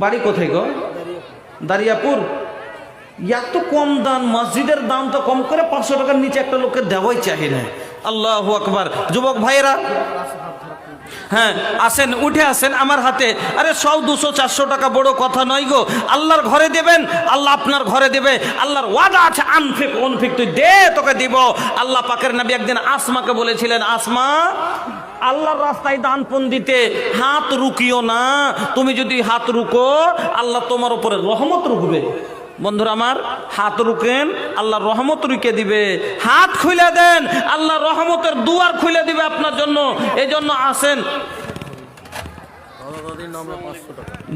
বাড়ি কোথায় গো? দারিয়াপুর। এত কম দাম, মসজিদের দাম তো কম করে পাঁচশো টাকার নিচে একটা লোককে দেওয়াই চাহিদা আল্লাহ আকবার। যুবক ভাইয়েরা হ্যাঁ আসেন, উঠে আসেন আমার হাতে। আরে, সব দুশো, চারশো টাকা বড় কথা নয় গো। আল্লাহর ঘরে দেবেন, আল্লাহ আপনার ঘরে দেবে। আল্লাহর ওয়াদা আছে, আনফিক অনফিক তুই দে, তোকে দিব। আল্লাহ পাকের নবী একদিন আসমাকে বলেছিলেন, আসমা, আল্লাহর রাস্তায় দান পণ দিতে হাত রুকিও না। তুমি যদি হাত রুকো, আল্লাহ তোমার উপরে রহমত রুকবে। বন্ধুরা আমার, হাত রুকেন আল্লাহ রহমত রুকে দিবে। হাত খুলে দেন, আল্লাহ রহমতের দুয়ার খুলে দিবে আপনার জন্য। এই জন্য আসেন।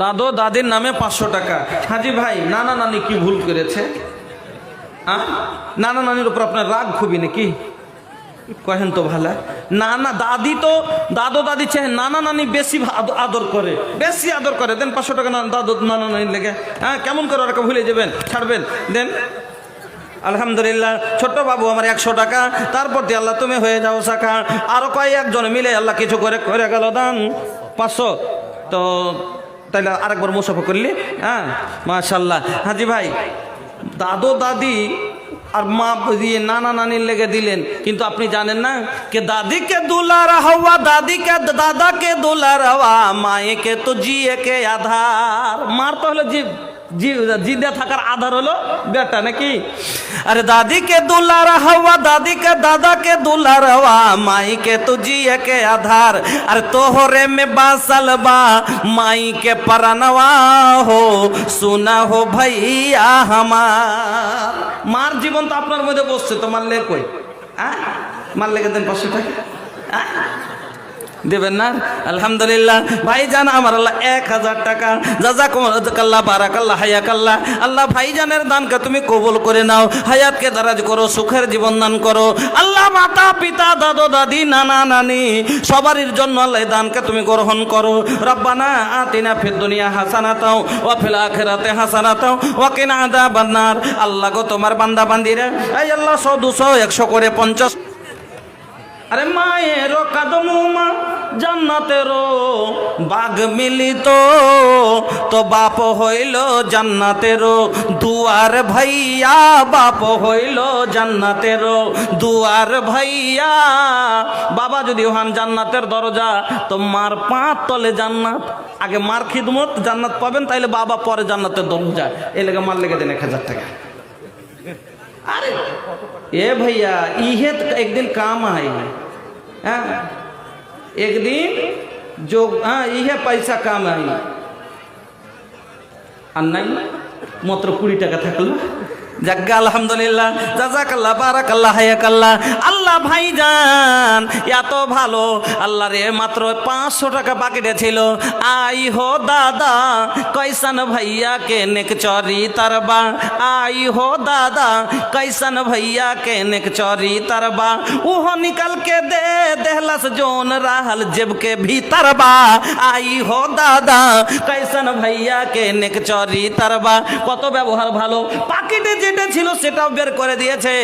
দাদু, দাদির নামে পাঁচশো টাকা। হাজি ভাই, নানা নানি কি ভুল করেছে? নানা নানির উপর আপনার রাগ খুবই নাকি? কহেন তো ভালা না না দাদি তো, দাদু দাদি চেয়ে নানা নানি বেশি আদ- আদর করে, বেশি আদর করে। দেন পাঁচশো টাকা না দাদু, নানা নানির লেগে। হ্যাঁ কেমন করে ওরা ভুলে যাবেন? ছাড়বেন। দেন, আলহামদুলিল্লাহ, ছোট্ট বাবু আমার একশো টাকা, তারপর দিয়ে আল্লাহ তুমি হয়ে যাও শাখা আরও কয়েকজন মিলে আল্লাহ কিছু করে করে গেল, দান। পাঁচশো। তো তাইলে আরেকবার মুসাফা করলি। হ্যাঁ মাশাল্লাহ। হাজি ভাই, দাদু দাদি আর মা দিয়ে নানা নানির লেগে দিলেন। কিন্তু আপনি জানেন না? কে দাদিকে দুলার হওয়া, দাদিকে দাদাকে দুলার হওয়া, মায়েকে তো জিয়েকে আধার। মার তাহলে জীব। জিদে থাকার আধার হলো বেটা নাকি? আরে দাদিকে দুলার হওয়া, দাদিকে, দাদাকে দুলার হওয়া, মাইকে তুজি একে আধার। আর তোহরে মে বাসলবা, মাইকে পরানওয়া হো, সুনা হো ভাইয়া হামা মার জীবন তো আপনার মধ্যে বসছে, তো মারলে কই? হ্যাঁ? মার মারলে দেন পাঁচশো টাকা হ্যাঁ? দেবেন না? আলহামদুলিল্লাহ। ভাই জান আমার আল্লাহ এক হাজার টাকা। যা যাজা কাল্লা বারাকাল্লাহ, হায়াকাল্লাহ। আল্লাহ ভাইজানের দানকে তুমি কবুল করে নাও। হায়াতকে দারাজ করো, সুখের জীবন দান করো। আল্লাহ মাতা, পিতা, দাদু, দাদি, নানা, নানি সবারই জন্য আল্লাহ দানকে তুমি গ্রহণ করো। রব্বানা আতিনা ফিদ দুনিয়া হাসানাতাও, ওয়া ফিল আখিরাতে হাসানাতাও, ওয়া কিনা আযাবান্নার। আল্লাহ গো তোমার বান্দা বান্দিরা এই আল্লাহ 100 200 100 করে 50 আরে মায়ের কদমুমা জান্নাতেরও বাঘ মিলিত। তো বাপ হইল জান্নাতেরও। দুয়ার ভাইয়া বাপ হইল জান্নাতেরও। দুয়ার ভাইয়া, বাবা যদি হন জান্নাতের দরজা, তো মার পাঁচ তলে জান্নাত। আগে মার খিদমত, জান্নাত পাবেন, তাইলে বাবা পরে জান্নাতের দরজা। এই লেগে মার লেগে দেন এক হাজার টাকা। अरे ए भैया इहे तो एक दिन काम आई हाँ एक दिन जो हाँ इहे पैसा काम आई আর নাই মাত্র কুড়ি টাকা থাকলো যাজ্ঞা আলহামদুলিল্লাহ জাজাকাল্লাহ বারাকাল্লাহ হায়াকাল্লাহ আল্লাহ ভাইজান এত ভালো আল্লাহ রে মাত্র পাঁচশো টাকা বাকিতে ছিল আই হো দাদা कैसन भैया के नेक चौरी तरबा आई हो दादा कैसन भैया के नेक चौरी तरबा उहो निकल के दे देहलस जोन रहल जेब के भीतर बा आई हो दादा कैसन भैया के नेक चौरी तरबा কত ব্যবহার ভালো পাকেটে যেটা ছিল সেটাও বের করে দিয়েছে।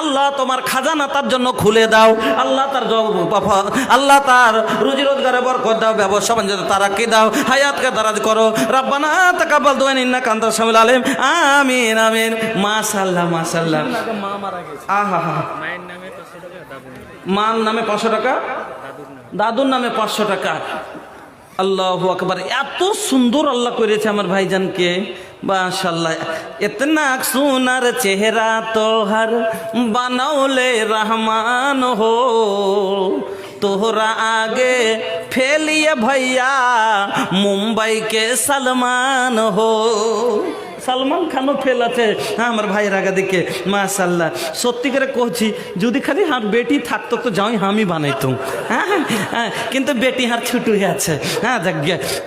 আল্লাহ তোমার খাজানা তার জন্য খুলে দাও। আল্লাহ তার আল্লাহ তার রুজি রোজগারে বরকত দাও, ব্যবসা বাণিজ্য তারা কি দাও, হায়াতকে দারাজ করো। রব্বানা তাকাব্বাল দুআ ইন্নাকা আনতাস সামিউল আলিম। আমিন আমিন। মাশাআল্লাহ মাশাআল্লাহ। মা মারা গেছে আহা। মায়ের নামে পাঁচশো টাকা দাদুর নামে মার নামে পাঁচশো টাকা? দাদুর নামে দাদুর নামে পাঁচশো টাকা। আল্লাহ আকবার। এত সুন্দর আল্লাহ করেছে আমার ভাইজানকে। মাশাল্লাহ ইতনা সুনার চেহারা তোহার বানাওলে রহমান হো। তোহরা আগে ফেলিয়ে भैया মুম্বাই কে সলমান হো। সালমান খানও ফেল আছে আমার ভাইয়ের আগা দিকে মাশাল্লাহ সত্যি করে কহছি যদি খালি হার বেটি থাকতো তো যাই আমি বানাইতাম। হ্যাঁ হ্যাঁ, হ্যাঁ কিন্তু বেটি হার ছুট আছে। হ্যাঁ যাক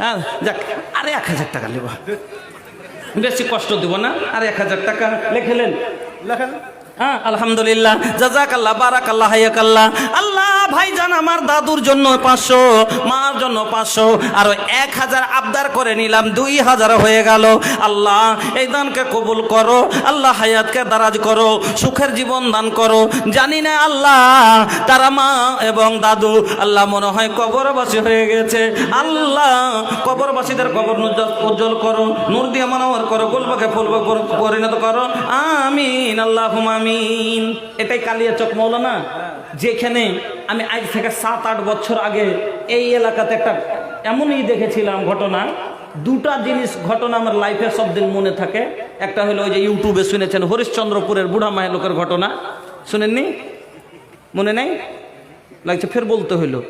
হ্যাঁ যাক আরে এক হাজার টাকা নেব। বেশি কষ্ট দেবো না আর এক হাজার টাকা লেখেলেন লেখেন। হ্যাঁ আলহামদুলিল্লাহ। জাজাকাল্লাহ, বারাকাল্লাহ হায়াকাল্লাহ আল্লাহ ভাইজান আমার দাদুর জন্য পাঁচশো, মার জন্য পাঁচশো, আর এক হাজার আবদার করে নিলাম, দুই হাজার হয়ে গেল। আল্লাহ, এই দানকে কবুল করো, আল্লাহ হায়াতকে দারাজ করো, সুখের জীবন দান করো। জানি না আল্লাহ, তারা মা এবং দাদু, আল্লাহ মনে হয় কবরবাসী হয়ে গেছে। আল্লাহ, কবরবাসীদের কবর উজ্জ্বল- করো, নূর দিয়ে মানবর করো, গোলবাকে ফুলবা পরিণত করো। আমিন আল্লাহ আমিন। এটাই কালিয়া কালিয়াচক মৌলানা। যেখানে আমি আজ থেকে সাত আট বছর আগে এই এলাকাতে একটা এমনই দেখেছিলাম ঘটনা। দুটা জিনিস ঘটনা আমার লাইফে সব দিন মনে থাকে। একটা হলো ওই যে ইউটিউবে শুনেছেন হরিশ্চন্দ্রপুরের বুড়া মায়ের লোকের ঘটনা। শুনেননি? মনে নেই? লাগছে ফের বলতে হইল।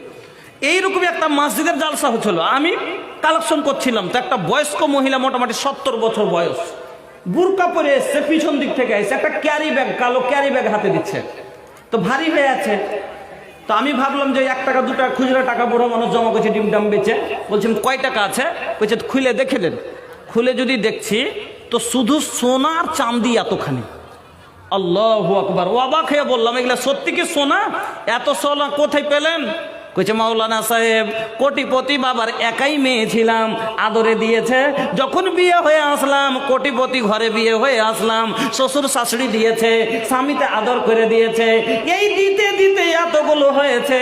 এইরকমই একটা মসজিদের জালসা হচ্ছিল। আমি কালেকশন করছিলাম। তো একটা বয়স্ক মহিলা মোটামুটি সত্তর বছর বয়স। বুরকা পরে এসছে, পিছন দিক থেকে এসে একটা ক্যারি ব্যাগ কালো ক্যারি ব্যাগ হাতে দিচ্ছে। তো ভারী হয়ে আছে। তো আমি ভাবলাম যে এক টাকা, দু টাকা খুচরা টাকা, বড় মানুষ জমা করছে, ডিম ডাম বেচে। বলছেন কয় টাকা আছে? বলছে, খুলে দেখে দেন। খুলে যদি দেখছি, তো শুধু সোনার চান্দি এতখানি। আল্লাহ আকবার। ও অবাক হয়ে বললাম, এগুলা সত্যি কি সোনা? এত সোনা কোথায় পেলেন? কইছে, মাওলানা সাহেব, কোটিপতি বাবার একাই মেয়ে ছিলাম, আদরে দিয়েছে। যখন বিয়ে হয়ে আসলাম, কোটিপতি ঘরে বিয়ে হয়ে আসলাম, শ্বশুর শাশুড়ি দিয়েছে, স্বামীতে আদর করে দিয়েছে। এই দিতে দিতে এতগুলো হয়েছে,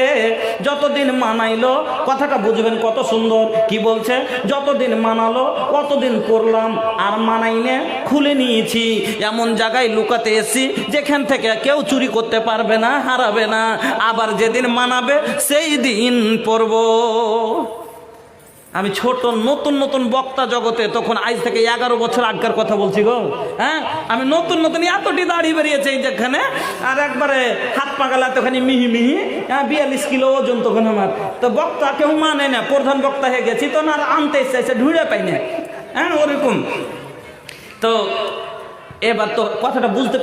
যতদিন মানাইলো, কথাটা বুঝবেন কত সুন্দর, কি বলছে? যতদিন মানালো, কতদিন করলাম, আর মানাইনে খুলে নিয়েছি। এমন জায়গায় লুকাতে এসছি, যেখান থেকে কেউ চুরি করতে পারবে না, হারাবে না। আবার যেদিন মানাবে, সেই দিন পড়ব, আমি ছোট নতুন নতুন বক্তা জগতে, তখন আজ থেকে এগারো বছর আগকার কথা বলছি গো। হ্যাঁ? আমি নতুন নতুন এতটি দাড়ি বেরিয়েছে যেখানে, আর একবারে হাত পাগালা এতখানি মিহি মিহি হ্যাঁ বিয়াল্লিশ কিলো ওজন তখন আমার। তো বক্তা কেউ মানে না, প্রধান বক্তা হয়ে গেছি, তো না, আর আনতে এসে ঢুঁড়ে পাই না। হ্যাঁ ওরকম। তো এবার তো কথাটা বুঝতে